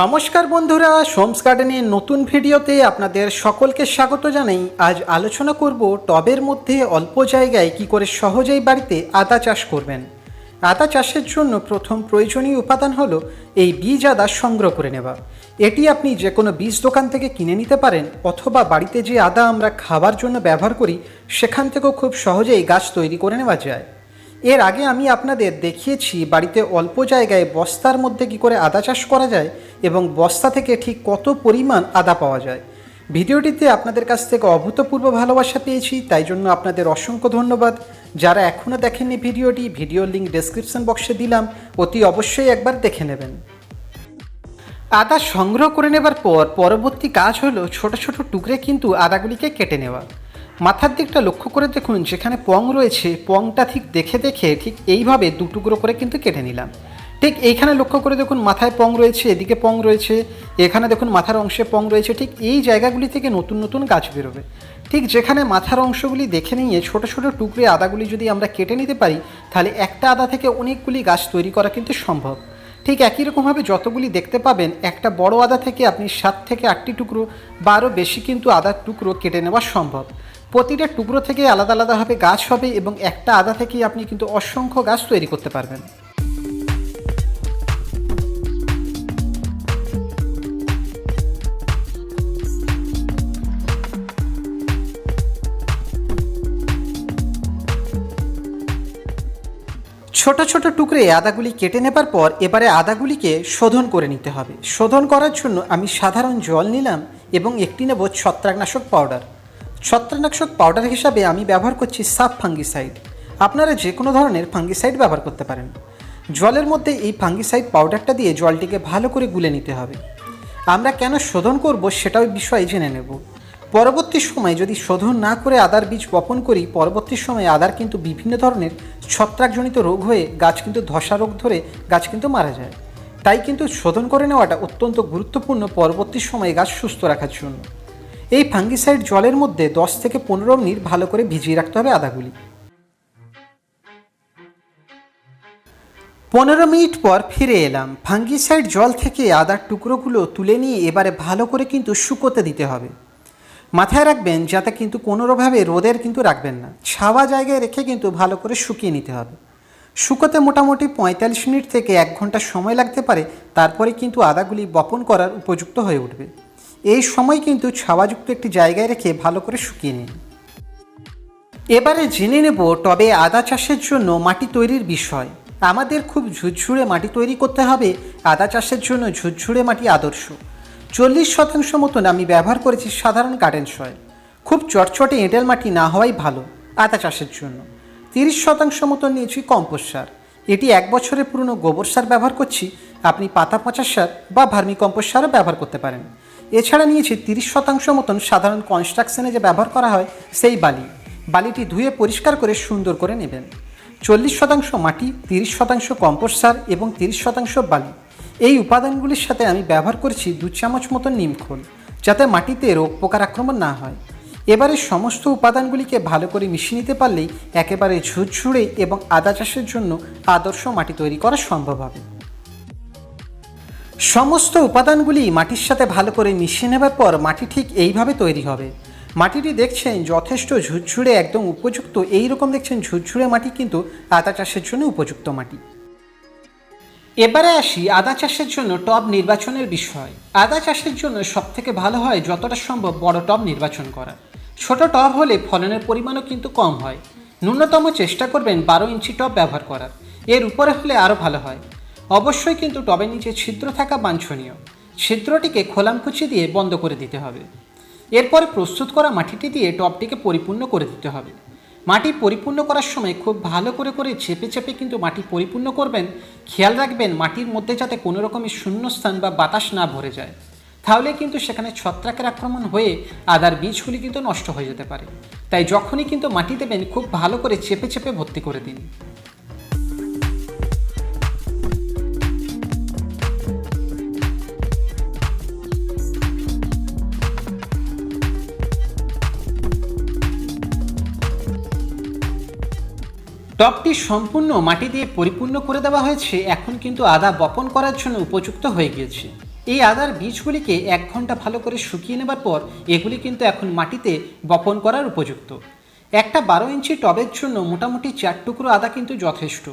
নমস্কার বন্ধুরা, সোমস গার্ডেনের নতুন ভিডিওতে আপনাদের সকলকে স্বাগত জানাই। আজ আলোচনা করব টবের মধ্যে অল্প জায়গায় কি করে সহজেই বাড়িতে আদা চাষ করবেন। আদা চাষের জন্য প্রথম প্রয়োজনীয় উপাদান হলো এই বীজ আদা সংগ্রহ করে নেওয়া। এটি আপনি যে কোনো বীজ দোকান থেকে কিনে নিতে পারেন অথবা বাড়িতে যে আদা আমরা খাবার জন্য ব্যবহার করি, সেখান থেকেও খুব সহজেই গাছ তৈরি করে নেওয়া যায়। এর আগে আমি আপনাদের দেখিয়েছি বাড়িতে অল্প জায়গায় বস্তার মধ্যে কি করে আদা চাষ করা যায় এবং বস্তা থেকে ঠিক কত পরিমাণ আদা পাওয়া যায়। ভিডিওটিতে আপনাদের কাছ থেকে অভূতপূর্ব ভালোবাসা পেয়েছি, তাই জন্য আপনাদের অসংখ্য ধন্যবাদ। যারা এখনও দেখেননি ভিডিওটি, ভিডিওর লিঙ্ক ডেসক্রিপশন বক্সে দিলাম, অতি অবশ্যই একবার দেখে নেবেন। আদা সংগ্রহ করে নেবার পর পরবর্তী কাজ হলো ছোট ছোট টুকরে কিন্তু আদাগুলিকে কেটে নেওয়া। মাথার দিকটা লক্ষ্য করে দেখুন, যেখানে পং রয়েছে, পংটা ঠিক দেখে দেখে ঠিক এইভাবে দু টুকরো করে কিন্তু কেটে নিলাম। ঠিক এইখানে লক্ষ্য করে দেখুন, মাথায় পং রয়েছে, এদিকে পং রয়েছে, এখানে দেখুন মাথার অংশে পং রয়েছে, ঠিক এই জায়গাগুলি থেকে নতুন নতুন গাছ বেরোবে। ঠিক যেখানে মাথার অংশগুলি দেখে নিয়ে ছোট ছোট টুকরে আদাগুলি যদি আমরা কেটে নিতে পারি, তাহলে একটা আদা থেকে অনেকগুলি গাছ তৈরি করা কিন্তু সম্ভব। ঠিক একই রকমভাবে যতগুলি দেখতে পাবেন, একটা বড় আদা থেকে আপনি সাত থেকে আটটি টুকরো বা আরও বেশি কিন্তু আদার টুকরো কেটে নেওয়া সম্ভব। প্রতিটা টুকরো থেকে আলাদা আলাদাভাবে গাছ হবে এবং একটা আদা থেকেই আপনি কিন্তু অসংখ্য গাছ তৈরি করতে পারবেন। ছোট ছোট টুকরে আদাগুলি কেটে নেবার পর এবারে আদাগুলিকে শোধন করে নিতে হবে। শোধন করার জন্য আমি সাধারণ জল নিলাম এবং একটি নেব ছত্রাকনাশক পাউডার। ছত্রাকনাশক পাউডার হিসাবে আমি ব্যবহার করছি সাব ফাঙ্গিসাইড আপনারা যে কোনো ধরনের ফাঙ্গিসাইড ব্যবহার করতে পারেন। জলের মধ্যে এই ফাঙ্গিসাইড পাউডারটা দিয়ে জলটিকে ভালো করে গুলে নিতে হবে। আমরা কেন শোধন করব সেটাও বিষয়ে জেনে নেব। পরবর্তী সময় যদি শোধন না করে আদার বীজ বপন করি, পরবর্তী সময়ে আদার কিন্তু বিভিন্ন ধরনের ছত্রাকজনিত রোগ হয়ে গাছ কিন্তু ধসা রোগ ধরে গাছ কিন্তু মারা যায়। তাই কিন্তু শোধন করে নেওয়াটা অত্যন্ত গুরুত্বপূর্ণ পরবর্তী সময়ে গাছ সুস্থ রাখার জন্য। এই ফাঙ্গিসাইড জলের মধ্যে দশ থেকে পনেরো মিনিট ভালো করে ভিজিয়ে রাখতে হবে আদাগুলি। পনেরো মিনিট পর ফিরে এলাম। ফাঙ্গিসাইড জল থেকে আদার টুকরোগুলো তুলে নিয়ে এবারে ভালো করে কিন্তু শুকোতে দিতে হবে। মাথায় রাখবেন, যাতে কিন্তু কোনোভাবে রোদের কিন্তু রাখবেন না। ছাওয়া জায়গায় রেখে কিন্তু ভালো করে শুকিয়ে নিতে হবে। শুকোতে মোটামুটি পঁয়তাল্লিশ মিনিট থেকে এক ঘণ্টা সময় লাগতে পারে। তারপরে কিন্তু আদাগুলি বপন করার উপযুক্ত হয়ে উঠবে। এই সময় কিন্তু ছাওয়াযুক্ত একটি জায়গায় রেখে ভালো করে শুকিয়ে নিন। এবারে জেনে নেব টবে আদা চাষের জন্য মাটি তৈরির বিষয়। আমাদের খুব ঝুরঝুরে মাটি তৈরি করতে হবে, আদা চাষের জন্য ঝুরঝুরে মাটি আদর্শ। চল্লিশ শতাংশ মতন আমি ব্যবহার করেছি সাধারণ গার্ডেন সয়েল খুব চটচটে এঁটেল মাটি না হওয়াই ভালো আদা চাষের জন্য। তিরিশ শতাংশ মতন নিয়েছি কম্পোস্ট সার। এটি এক বছরের পুরনো গোবর সার ব্যবহার করছি, আপনি পাতা পচা সার বা ভার্মি কম্পোস্ট সারও ব্যবহার করতে পারেন। এছাড়া নিয়েছি তিরিশ শতাংশ মতন সাধারণ কনস্ট্রাকশনে যে ব্যবহার করা হয়, সেই বালি। বালিটি ধুয়ে পরিষ্কার করে সুন্দর করে নেবেন। চল্লিশ শতাংশ মাটি, তিরিশ শতাংশ কম্পোস্ট সার এবং তিরিশ শতাংশ বালি। এই উপাদানগুলির সাথে আমি ব্যবহার করেছি দু চামচ মতো নিমখোল যাতে মাটিতে রোগ পোকার আক্রমণ না হয়। এবারে সমস্ত উপাদানগুলিকে ভালো করে মিশিয়ে নিতে পারলেই একেবারে ঝুরঝুরে এবং আদা চাষের জন্য আদর্শ মাটি তৈরি করা সম্ভব হবে। সমস্ত উপাদানগুলি মাটির সাথে ভালো করে মিশিয়ে নেবার পর মাটি ঠিক এইভাবে তৈরি হবে। মাটিটি দেখছেন যথেষ্ট ঝুরঝুরে একদম উপযুক্ত এই রকম দেখছেন ঝুরঝুরে মাটি কিন্তু আদা চাষের জন্য উপযুক্ত মাটি। এবারে আসি আদা চাষের জন্য টব নির্বাচনের বিষয়। আদা চাষের জন্য সবথেকে ভালো হয় যতটা সম্ভব বড় টব নির্বাচন করা। ছোট টব হলে ফলনের পরিমাণও কিন্তু কম হয়। ন্যূনতম চেষ্টা করবেন বারো ইঞ্চি টব ব্যবহার করার। এর উপরে হলে আরও ভালো হয়। অবশ্যই কিন্তু টবের নিচে ছিদ্র থাকা বাঞ্ছনীয়। ছিদ্রটিকে খোলামকুচি দিয়ে বন্ধ করে দিতে হবে। এরপরে প্রস্তুত করা মাটিটি দিয়ে টবটিকে পরিপূর্ণ করে দিতে হবে। মাটি পরিপূর্ণ করার সময় খুব ভালো করে করে চেপে চেপে কিন্তু মাটি পরিপূর্ণ করবেন। খেয়াল রাখবেন মাটির মধ্যে যাতে কোনো রকমের শূন্যস্থান বা বাতাস না ভরে যায়। তাহলে কিন্তু সেখানে ছত্রাকের আক্রমণ হয়ে আদার বীজগুলি কিন্তু নষ্ট হয়ে যেতে পারে। তাই যখনই কিন্তু মাটি দেবেন, খুব ভালো করে চেপে চেপে ভর্তি করে দিন। টবটি সম্পূর্ণ মাটি দিয়ে পরিপূর্ণ করে দেওয়া হয়েছে, এখন কিন্তু আদা বপন করার জন্য উপযুক্ত হয়ে গিয়েছে। এই আদার বীজগুলিকে এক ঘণ্টা ভালো করে শুকিয়ে নেবার পর এগুলি কিন্তু এখন মাটিতে বপন করার উপযুক্ত। একটা বারো ইঞ্চি টবের জন্য মোটামুটি চার টুকরো আদা কিন্তু যথেষ্ট।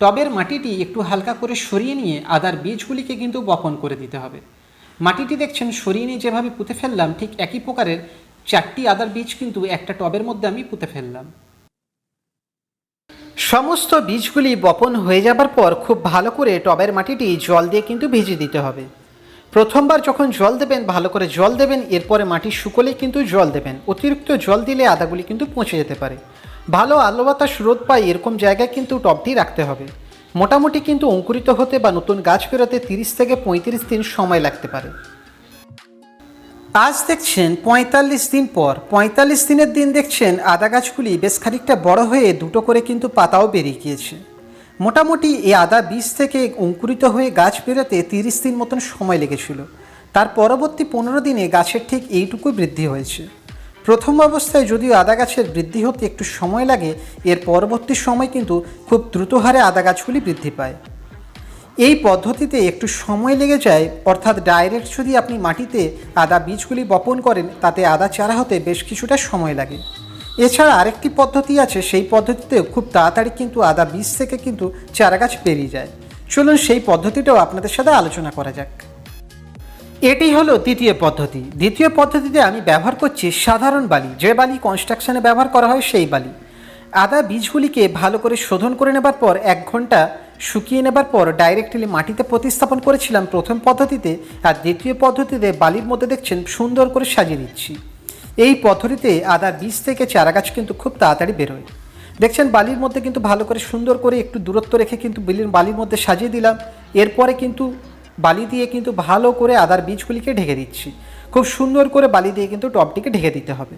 টবের মাটিটি একটু হালকা করে সরিয়ে নিয়ে আদার বীজগুলিকে কিন্তু বপন করে দিতে হবে। মাটিটি দেখছেন সরিয়ে নিয়ে যেভাবে পুঁতে ফেললাম, ঠিক একই প্রকারের চারটি আদার বীজ কিন্তু একটা টবের মধ্যে আমি পুঁতে ফেললাম। সমস্ত বীজগুলি বপন হয়ে যাবার পর খুব ভালো করে টবের মাটিটি জল দিয়ে কিন্তু ভিজিয়ে দিতে হবে। প্রথমবার যখন জল দেবেন, ভালো করে জল দেবেন, এরপরে মাটি শুকোলেই কিন্তু জল দেবেন। অতিরিক্ত জল দিলে আদাগুলি কিন্তু পচে যেতে পারে। ভালো আলো বাতাস রোদ পায় এরকম জায়গায় কিন্তু টবটি রাখতে হবে। মোটামুটি কিন্তু অঙ্কুরিত হতে বা নতুন গাছ বেরোতে তিরিশ থেকে পঁয়ত্রিশ দিন সময় লাগতে পারে। আজ দেখছেন, পঁয়তাল্লিশ দিন পর। পঁয়তাল্লিশ দিনের দিন দেখছেন, আদা গাছগুলি বেশ খানিকটা বড় হয়ে দুটো করে কিন্তু পাতাও বেরিয়ে গিয়েছে। মোটামুটি এই আদা বীজ থেকে অঙ্কুরিত হয়ে গাছ বেরোতে তিরিশ দিন মতন সময় লেগেছিল। তার পরবর্তী পনেরো দিনে গাছের ঠিক এইটুকুই বৃদ্ধি হয়েছে। প্রথম অবস্থায় যদিও আদা গাছের বৃদ্ধি হতে একটু সময় লাগে, এর পরবর্তী সময় কিন্তু খুব দ্রুত হারে আদা গাছগুলি বৃদ্ধি পায়। এই পদ্ধতিতে একটু সময় লেগে যায়, অর্থাৎ ডাইরেক্ট যদি আপনি মাটিতে আদা বীজগুলি বপন করেন, তাতে আদা চারা হতে বেশ কিছুটা সময় লাগে। এছাড়া আরেকটি পদ্ধতি আছে, সেই পদ্ধতিতেও খুব তাড়াতাড়ি কিন্তু আদা বীজ থেকে কিন্তু চারা গাছ বেরিয়ে যায়। চলুন সেই পদ্ধতিটাও আপনাদের সাথে আলোচনা করা যাক। এটি হলো দ্বিতীয় পদ্ধতি। দ্বিতীয় পদ্ধতিতে আমি ব্যবহার করছি সাধারণ বালি। যে বালি কনস্ট্রাকশানে ব্যবহার করা হয়, সেই বালি। আদা বীজগুলিকে ভালো করে শোধন করে নেবার পর এক ঘণ্টা শুকিয়ে নেবার পর ডাইরেক্টলি মাটিতে প্রতিস্থাপন করেছিলাম প্রথম পদ্ধতিতে আর দ্বিতীয় পদ্ধতিতে বালির মধ্যে দেখছেন সুন্দর করে সাজিয়ে দিচ্ছি। এই পদ্ধতিতে আদার বীজ থেকে চারা গাছ কিন্তু খুব তাড়াতাড়ি বেরোয় দেখছেন বালির মধ্যে কিন্তু ভালো করে সুন্দর করে একটু দূরত্ব রেখে কিন্তু বিলির বালির মধ্যে সাজিয়ে দিলাম। এরপরে কিন্তু বালি দিয়ে কিন্তু ভালো করে আদার বীজগুলিকে ঢেকে দিচ্ছি। খুব সুন্দর করে বালি দিয়ে কিন্তু টবটিকে ঢেকে দিতে হবে।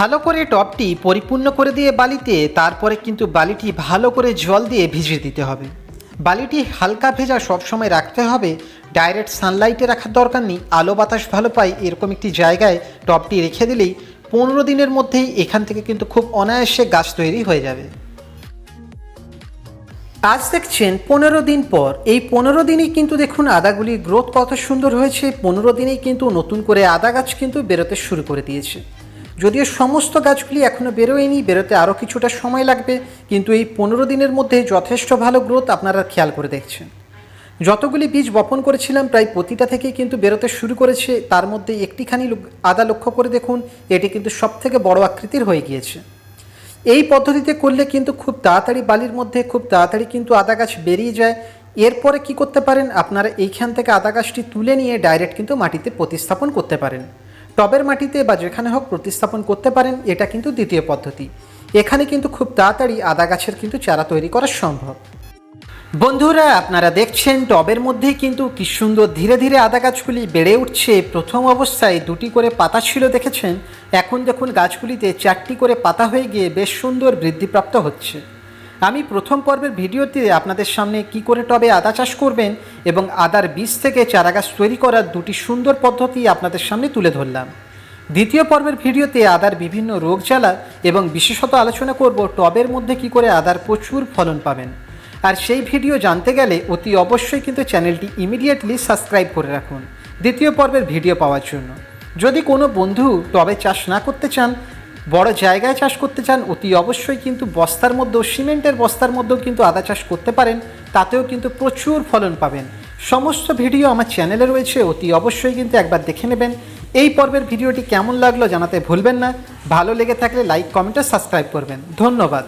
ভালো করে টবটি পরিপূর্ণ করে দিয়ে বালিতে, তারপরে কিন্তু বালিটি ভালো করে জল দিয়ে ভিজিয়ে দিতে হবে। বালিটি হালকা ভেজা সবসময় রাখতে হবে। ডাইরেক্ট সানলাইটে রাখার দরকার নেই। আলো বাতাস ভালো পাই এরকম একটি জায়গায় টবটি রেখে দিলেই পনেরো দিনের মধ্যেই এখান থেকে কিন্তু খুব অনায়াসে গাছ তৈরি হয়ে যাবে। আজ দেখছেন পনেরো দিন পর। এই পনেরো দিনেই কিন্তু দেখুন আদাগুলির গ্রোথ কত সুন্দর হয়েছে। পনেরো দিনেই কিন্তু নতুন করে আদা গাছ কিন্তু বেরোতে শুরু করে দিয়েছে। যদিও সমস্ত গাছগুলি এখনও বেরোয়নি, বেরোতে আরও কিছুটা সময় লাগবে, কিন্তু এই পনেরো দিনের মধ্যে যথেষ্ট ভালো গ্রোথ আপনারা খেয়াল করে দেখছেন। যতগুলি বীজ বপন করেছিলাম, প্রায় প্রতিটা থেকেই কিন্তু বেরোতে শুরু করেছে। তার মধ্যে একটিখানি আদা লক্ষ্য করে দেখুন, এটি কিন্তু সব থেকে বড় আকৃতির হয়ে গিয়েছে। এই পদ্ধতিতে করলে কিন্তু খুব তাড়াতাড়ি বালির মধ্যে খুব তাড়াতাড়ি কিন্তু আদা গাছ বেরিয়ে যায়। এরপরে কি করতে পারেন? আপনারা এইখান থেকে আদা গাছটি তুলে নিয়ে ডাইরেক্ট কিন্তু মাটিতে প্রতিস্থাপন করতে পারেন। টবের মাটিতে বা যেখানে হোক প্রতিস্থাপন করতে পারেন, এটা কিন্তু দ্বিতীয় পদ্ধতি। এখানে কিন্তু খুব তাড়াতাড়ি আদা গাছের কিন্তু চারা তৈরি করা সম্ভব। বন্ধুরা, আপনারা দেখছেন টবের মধ্যেই কিন্তু কি সুন্দর ধীরে ধীরে আদা গাছগুলি বেড়ে উঠছে। প্রথম অবস্থায় দুটি করে পাতা ছিল, দেখেছেন? এখন দেখুন গাছগুলিতে চারটি করে পাতা হয়ে গিয়ে বেশ সুন্দর বৃদ্ধিপ্রাপ্ত হচ্ছে। আমি প্রথম পর্বের ভিডিওতে আপনাদের সামনে কি করে টবে আদা চাষ করবেন এবং আদার বীজ থেকে চারা গাছ তৈরি করার দুটি সুন্দর পদ্ধতি আপনাদের সামনে তুলে ধরলাম। দ্বিতীয় পর্বের ভিডিওতে আদার বিভিন্ন রোগ জ্বালা এবং বিশেষত আলোচনা করব টবের মধ্যে কি করে আদার প্রচুর ফলন পাবেন। আর সেই ভিডিও জানতে গেলে অতি অবশ্যই কিন্তু চ্যানেলটি ইমিডিয়েটলি সাবস্ক্রাইব করে রাখুন। দ্বিতীয় পর্বের ভিডিও পাওয়ার জন্য। যদি কোনো বন্ধু টবে চাষ না করতে চান বড় জায়গায় চাষ করতে চান, অতি অবশ্যই কিন্তু বস্তার মধ্যেও, সিমেন্টের বস্তার মধ্যেও কিন্তু আদা চাষ করতে পারেন। তাতেও কিন্তু প্রচুর ফলন পাবেন। সমস্ত ভিডিও আমার চ্যানেলে রয়েছে, অতি অবশ্যই কিন্তু একবার দেখে নেবেন। এই পর্বের ভিডিওটি কেমন লাগল জানাতে ভুলবেন না। ভালো লেগে থাকলে লাইক, কমেন্ট আর সাবস্ক্রাইব করবেন। ধন্যবাদ।